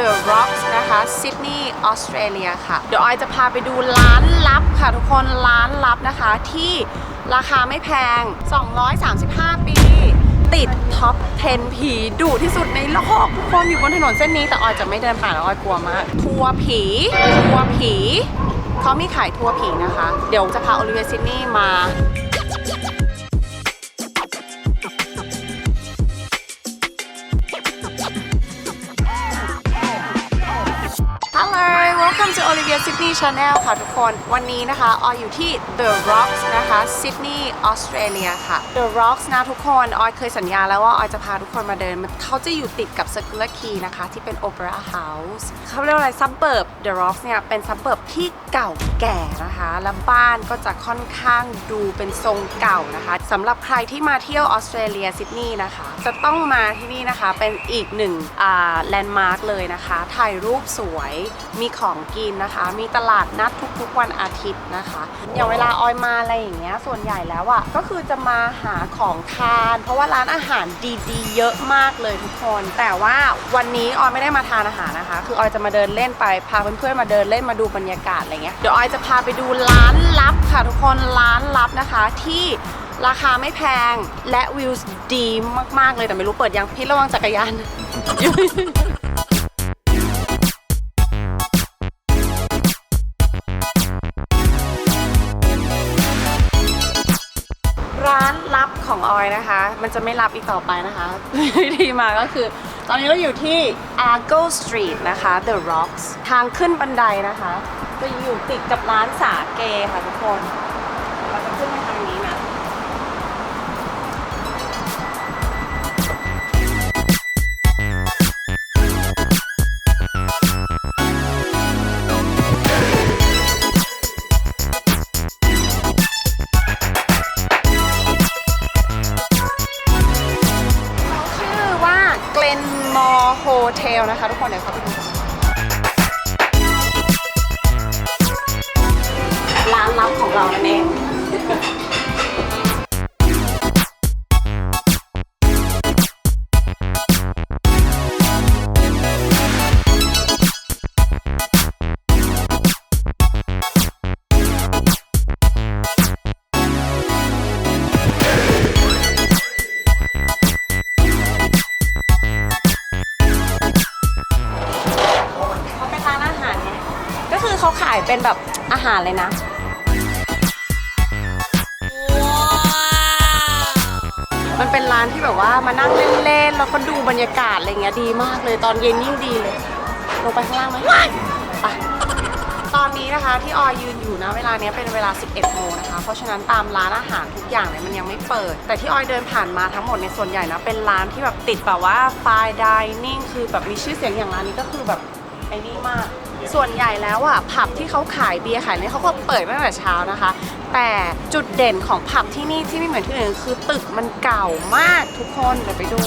The Rocks นะคะซิดนีย์ออสเตรเลียค่ะ เดี๋ยวออยจะพาไปดูร้านลับค่ะทุกคนร้านลับนะคะที่ราคาไม่แพง 235 ปี ติดท็อป 10 ผีดุที่สุดในโลกทุกคนอยู่บนถนนเส้นนี้แต่ออยจะไม่เดินผ่านแล้วออยกลัวมาก ทัวร์ผีทัวร์ผีเขามีขายทัวร์ผีนะคะ เดี๋ยวจะพาโอลิเวียซิดนีย์มา welcome to Olivia Sydney Channel ค่ะทุกคน วันนี้นะคะออยอยู่ที่ The Rocks นะคะ Sydney ออสเตรเลียค่ะ The Rocks นะทุกคนออยเคยสัญญาแล้วว่าออยจะพาทุกคนมาเดินมันเขาจะอยู่ติดกับ Circular Quay นะคะ ที่เป็น Opera House เขาเรียกว่าอะไรซับเบิร์บ The Rocks เนี่ย เป็นซับเบิร์บที่เก่าแก่นะคะ แล้วบ้านก็จะค่อนข้างดูเป็นทรงเก่านะคะสำหรับใครที่มาเที่ยวออสเตรเลียซิดนีย์นะคะ จะต้องมาที่นี่นะคะเป็นอีกหนึ่งอ่าแลนด์มาร์กเลยนะคะ ถ่ายรูปสวยมีของกินนะคะ มีตลาดนัดทุกๆวันอาทิตย์นะคะ อย่างเวลาออยมาอะไรอย่างเงี้ยส่วนใหญ่แล้วอะ่ะก็คือจะมาหาของทาน เพราะว่าร้านอาหารดีๆ เยอะมากเลยทุกคน แต่ว่าวันนี้ออยไม่ได้มาทานอาหารนะคะ คือออยจะมาเดินเล่นไปพาเพื่อนๆมาเดินเล่นมาดูบรรยากาศอะไรเงี้ยเดี๋ยวออยจะพาไปดูร้านลับค่ะทุกคนร้านลับนะคะที่ราคาไม่แพงและวิวดีมาก ๆ เลยแต่ไม่รู้เปิดยังพี่ระวังจักรยาน ของออยนะคะ มันจะไม่ลับอีกต่อไปนะคะ วิธีมาก็คือ ตอนนี้เราอยู่ที่ Argo Street นะคะ The Rocks ทางขึ้นบันไดนะคะ จะอยู่ติดกับร้านสาเกค่ะทุกคน เป็นแบบอาหารเลยนะ มันเป็นร้านที่แบบว่ามานั่งเล่นๆ แล้วก็ดูบรรยากาศอะไรเงี้ยดีมากเลยตอนเย็นยิ่งดีเลย ลงไปข้างล่างไหมไปตอนนี้นะคะที่ออยยืนอยู่นะเวลาเนี้ยเป็นเวลา 11 โมงนะคะ เพราะฉะนั้นตามร้านอาหารทุกอย่างเนี่ยมันยังไม่เปิด แต่ที่ออยเดินผ่านมาทั้งหมดในยส่วนใหญ่นะเป็นร้านที่แบบติดแบบว่า fine dining คือแบบมีชื่อเสียงอย่างร้านนี้ก็คือแบบไอ้นี่มาก ส่วนใหญ่แล้วอะผับที่เขาขายเบียร์ขายเนี่ยเขาก็เปิดตั้งแต่เช้านะคะ แต่จุดเด่นของผับที่นี่ที่ไม่เหมือนที่อื่นคือตึกมันเก่ามากทุกคนเดี๋ยวไปดู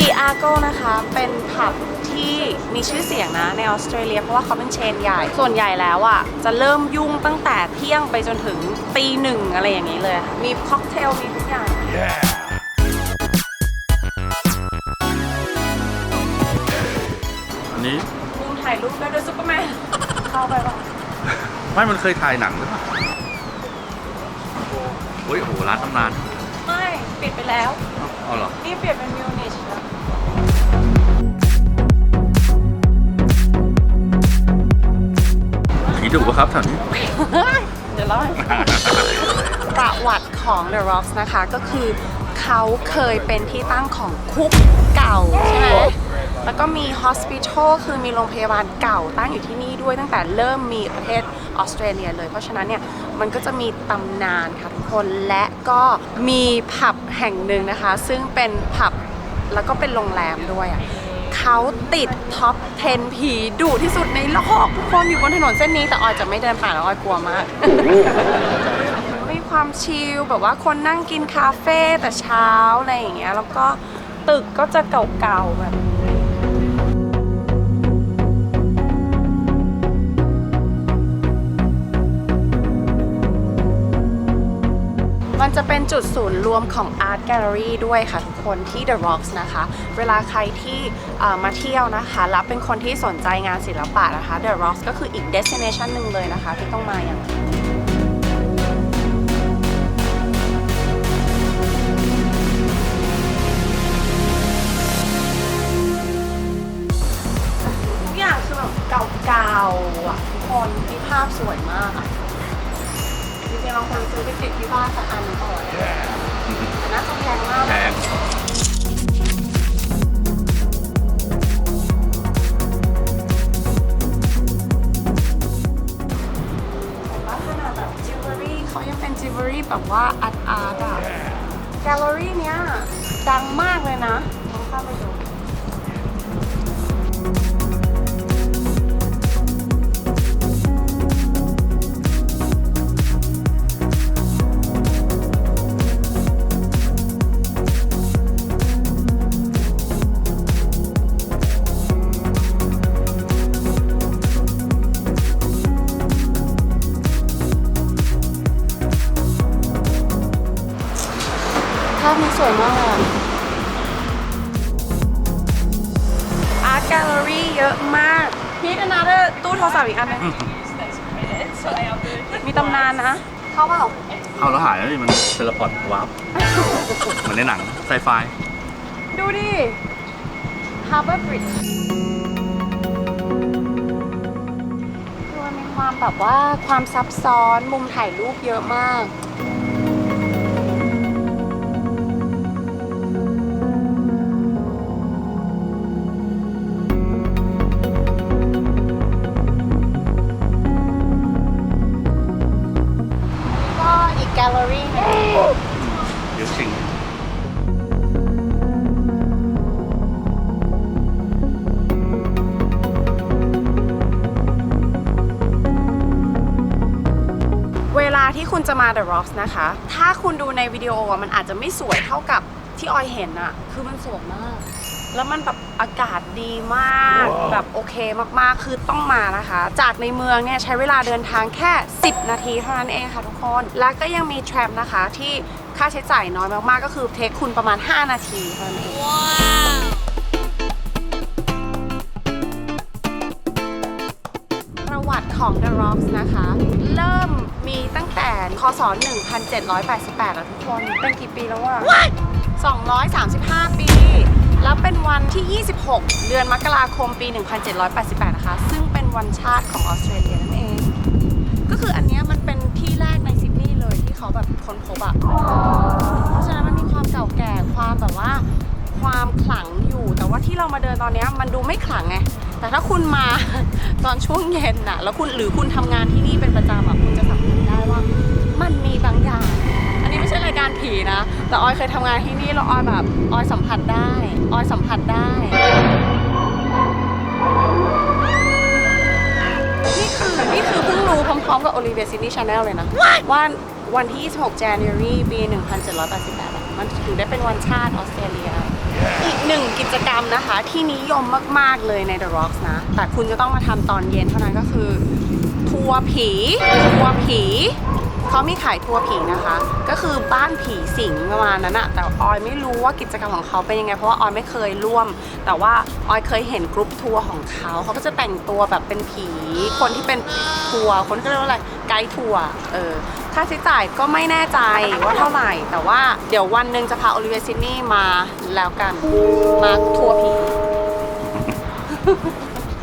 ดีอาโกนะคะเป็นผับที่มีชื่อเสียงนะในออสเตรเลียเพราะว่าเขาเป็นเชนใหญ่ ส่วนใหญ่แล้วอะจะเริ่มยุ่งตั้งแต่เที่ยงไปจนถึงตีหนึ่งอะไรอย่างนี้เลย มีค็อกเทลมีทุกอย่างอั นนี้มุมถ่ายรูปได้ด้วยซุปเปอร์แมนเข้าไปป่ะไม่มันเคยถ่ายหนังหรือเปล่าเฮ้ยโอ้โหร้านตำนานไม่ปิดไปแล้ว เอาเหรอ นี่เปลี่ยนเป็นมิวนิชแล้วผีดุปะครับแถวนี้เดี๋ยวเล่าให้ฟังประวัติของ The Rocks นะคะก็คือเขาเคยเป็นที่ตั้งของคุกเก่าใช่ไหม แล้วก็มี hospital คือมีโรงพยาบาลเก่าตั้งอยู่ที่นี่ด้วยตั้งแต่เริ่มมีประเทศออสเตรเลียเลย เพราะฉะนั้นเนี่ยมันก็จะมีตำนานค่ะทุกคนและก็มีผับแห่งหนึ่งนะคะ ซึ่งเป็นผับแล้วก็เป็นโรงแรมด้วยอะเขาติดท็อป 10 ผีดุที่สุดในโลกทุกคนอยู่บนถนนเส้นนี้ แต่ออยจะไม่เดินผ่านแล้วออยกลัวมาก มีความชิลแบบว่าคนนั่งกินคาเฟ่แต่เช้าอะไรอย่างเงี้ยแล้วก็ตึกก็จะเก่าๆแบบ มันจะเป็นจุดศูนย์รวมของ Art Gallery ด้วยค่ะทุกคนที่ The Rocks นะคะ เวลาใครที่มาเที่ยวนะคะแล้วเป็นคนที่สนใจงานศิลปะนะคะ The Rocks ก็คืออีก destination หนึ่งเลยนะคะ ที่ต้องมาอย่างทุกอย่างคือแบบเก่าๆอะทุกคนที่ภาพสวยมากอะ จริงๆเราควรซื้อไปติดที่บ้านสักอันหนึ่งก่อนแต่น่าจะแพงมาก แพงแต่ว่าขนาดแบบจิวเวลรี่เขายังเป็นจิวเวลรี่แบบว่าอาร์ตอาร์ตอะแกลเลอรี่เนี้ยดังมากเลยนะลองเข้าไปดูาพนี้สวยมากเลยอาร์ตแกลเลอรี่เยอะมากพีทอนาเดอร์ตู้โทรศัพท์อีกอันหนึงมีตำนานนะ เข้าเปล่าเข้าแล้วหายแล้วนี่มันเทเลพอร์ตวาร์ปเหมือนในหนังไซไฟดูดิ Harbor Bridge คือมันมีความแบบว่าความซับซ้อนมุมถ่ายรูปเยอะมากก็ คุณจะมา The Rocks นะคะ ถ้าคุณดูในวิดีโออะมันอาจจะไม่สวยเท่ากับที่ออยเห็นอะคือมันสวยมาก แล้วมันแบบอากาศดีมากแบบโอเคมากๆ คือต้องมานะคะ จากในเมืองเนี่ยใช้เวลาเดินทางแค่ 10 นาทีเท่านั้นเองค่ะทุกคน แล้วก็ยังมีแทรมนะคะที่ค่าใช้จ่ายน้อยมากๆ ก็คือเทคคุณประมาณ 5 นาทีเท่านั้นเองประวั ของ The Rocks นะคะ เริ่มมีตั้งแต่คศ 1788 แล้วทุกคน เป็นกี่ปีแล้ววะ235 ปี แล้วเป็นวันที่ 26 เดือนมกราคมปี 1788 นะคะ ซึ่งเป็นวันชาติของออสเตรเลียนั่นเอง ก็คืออันเนี้ยมันเป็นที่แรกในซิดนีย์เลยที่เขาแบบค้นพบอะเพราะฉะนั้นมันมีความเก่าแก่ความแบบว่า ความขลังอยู่ แต่ว่าที่เรามาเดินตอนเนี้ยมันดูไม่ขลังไง แต่ถ้าคุณมา ตอนช่วงเย็นน่ะ แล้วคุณหรือคุณทำงานที่นี่เป็นประจำอะคุณจะสัมผัสได้ว่ามันมีบางอย่าง อันนี้ไม่ใช่รายการผีนะ แต่ออยเคยทำงานที่นี่แล้วออยแบบออยสัมผัสได้ ออยสัมผัสได้ นี่คือนี่คือเพิ่งรู้พร้อมๆกับ Olivia Sydney Channel เลยนะ ว่าวันที่ 26 January ปี 1788อะมันถือได้เป็นวันชาติออสเตรเลีย อีกหนึ่งกิจกรรมนะคะที่นิยมมาก ๆ เลยใน The Rocks นะ แต่คุณจะต้องมาทำตอนเย็นเท่านั้นก็คือ ทัวร์ผี ทัวร์ผี เขามีขายทัวร์ผีนะคะ ก็คือบ้านผีสิงประมาณนั้นอะแต่ออยไม่รู้ว่ากิจกรรมของเขาเป็นยังไง เพราะว่าออยไม่เคยร่วม แต่ว่าออยเคยเห็นกรุ๊ปทัวร์ของเขา เขาก็จะแต่งตัวแบบเป็นผี คนที่เป็นทัวร์ คนก็เรียกว่าอะไร ไกด์ทัวร์ เออ ค่าใช้จ่ายก็ไม่แน่ใจว่าเท่าไหร่ แต่ว่าเดี๋ยววันหนึ่งจะพาโอลิเวียซิดนีย์มาแล้วกัน มาทัวร์ผี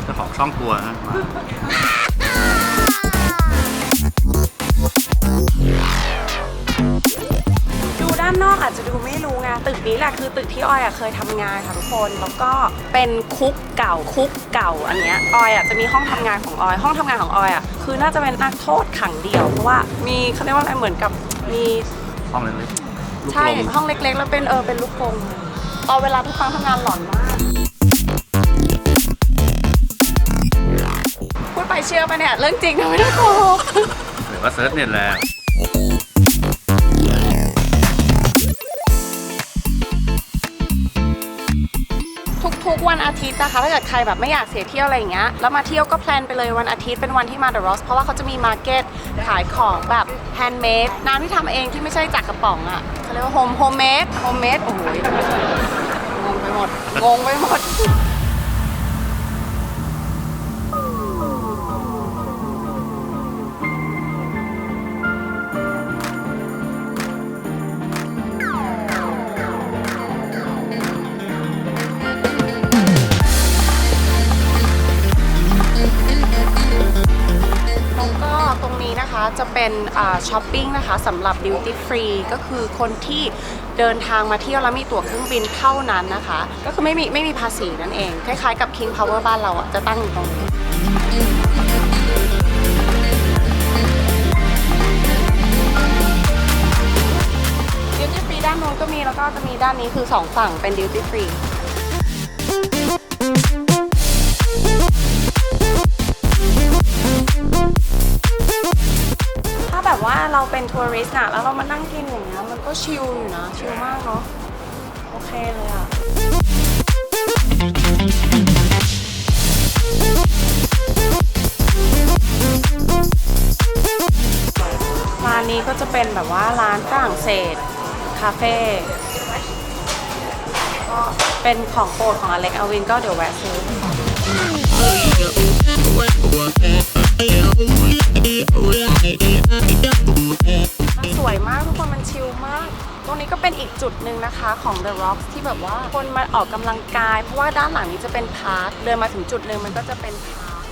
เจ้าของช่องทัวนะมา อกอาจจะดูไม่รู้ไงตึกนี้แหละคือตึกที่ออยอะเคยทำงานค่ะทุกคน แล้วก็เป็นคุกเก่าคุกเก่าอันเนี้ยออยอะจะมีห้องทำงานของออย ห้องทำงานของออยอะคือน่าจะเป็นนักโทษขังเดี่ยวเพราะว่ามีเขาเรียกว่าอะไรเหมือนกับมี ห้องเล็กๆลูกใช่กลมห้องเล็กๆ แล้วเป็นเออเป็นลูกกรงตอนเวลาทุกครั้งทำงานหลอนมาก พูดไปเชื่อไปะเนี่ย เรื่องจริงนะไม่ได้โกหกหรือว่าเซิร์ชเน็ตแหละ ทุกๆ วันอาทิตย์นะคะ ถ้าเกิดใครแบบไม่อยากเสียเที่ยวอะไรอย่างเงี้ย แล้วมาเที่ยวก็แพลนไปเลยวันอาทิตย์เป็นวันที่มาเดอะรอสเพราะว่าเขาจะมีมาร์เก็ตขายของแบบแฮนด์เมดน้ำที่ทำเองที่ไม่ใช่จากกระป๋องอะ่ะเขาเรียกว่าโฮมโฮมเมดโฮมเมดโอ้โหงงไปหมดงงไปหมด จะเป็นช้อปปิ้งนะคะสำหรับ Duty Free ก็คือคนที่เดินทางมาเที่ยวแล้วมีตั๋วเครื่องบินเท่านั้นนะคะ ก็คือไม่มีไม่มีภาษีนั่นเอง คล้ายๆกับ King Power บ้านเราอะจะตั้งอยู่ตรงนี้ Duty Free ด้านโน้นก็มีแล้วก็จะมีด้านนี้คือ 2 ฝั่งเป็น Duty Free ถ้า เราเป็นทัวริสต์นะแล้วเรามานั่งกินอย่างเงี้ยมันก็ชิลอยู่นะชิลมากเนาะโอเคเลยอะร้านนี้ก็จะเป็นแบบว่าร้านฝรั่งเศสคาเฟ่ก็เป็นของโปรดของอเล็กอวินก็เดี๋ยวแวะซื้อ สวยมากทุกคนมันชิลมาก ตรงนี้ก็เป็นอีกจุดหนึ่งนะคะของ The Rocks ที่แบบว่าคนมาออกกำลังกาย เพราะว่าด้านหลังนี้จะเป็นพาร์คเดินมาถึงจุดหนึ่งมันก็จะเป็นพาร์ค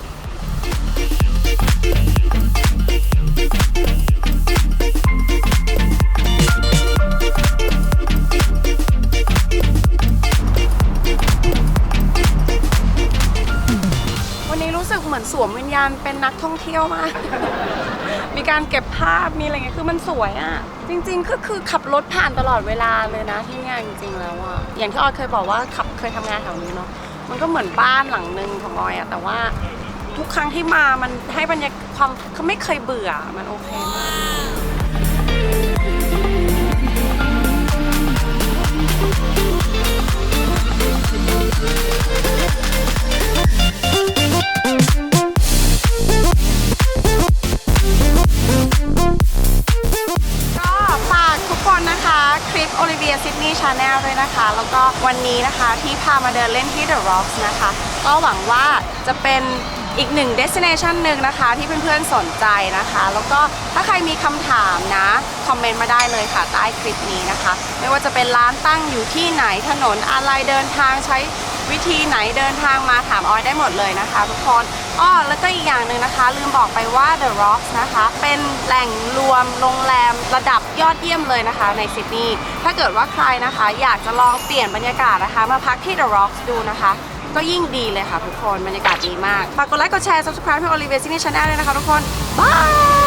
สึกเหมือนวมวิญญาณเป็นนักท่องเที่ยวมาก มีการเก็บภาพมีอะไรเงี้ยคือมันสวยอะ่ะ จริงๆก็คือขับรถผ่านตลอดเวลาเลยนะที่เนี่ยจริงๆแล้วอะอย่างที่ออยเคยบอกว่าขับเคยทำงานแถวนี้เนาะมันก็เหมือนบ้านหลังหนึ่งของออยอะแต่ว่าทุกครั้งที่มามันให้บรรยากาศความเขาไม่เคยเบื่อมันโอเคมากก็ Beauty Channel ด้วยนะคะ แล้วก็วันนี้นะคะที่พามาเดินเล่นที่ The Rocks นะคะ ก็หวังว่าจะเป็นอีกหนึ่ง destination หนึ่งนะคะที่เพื่อนๆสนใจนะคะ แล้วก็ถ้าใครมีคำถามนะ คอมเมนต์มาได้เลยค่ะใต้คลิปนี้นะคะ ไม่ว่าจะเป็นร้านตั้งอยู่ที่ไหนถนนอะไรเดินทางใช้ วิธีไหนเดินทางมาถามออยได้หมดเลยนะคะ ทุกคนอ้อแล้วก็อีกอย่างหนึ่งนะคะ ลืมบอกไปว่า The Rocks นะคะ เป็นแหล่งรวมโรงแรมระดับยอดเยี่ยมเลยนะคะ ในซิดนีย์ถ้าเกิดว่าใครนะคะ อยากจะลองเปลี่ยนบรรยากาศนะคะ มาพักที่ The Rocks ดูนะคะก็ยิ่งดีเลยค่ะทุกคน บรรยากาศดีมาก ฝากกดไลค์ กดแชร์ subscribe ให้ Olivia Sydney Channel ด้วยนะคะทุกคน บาย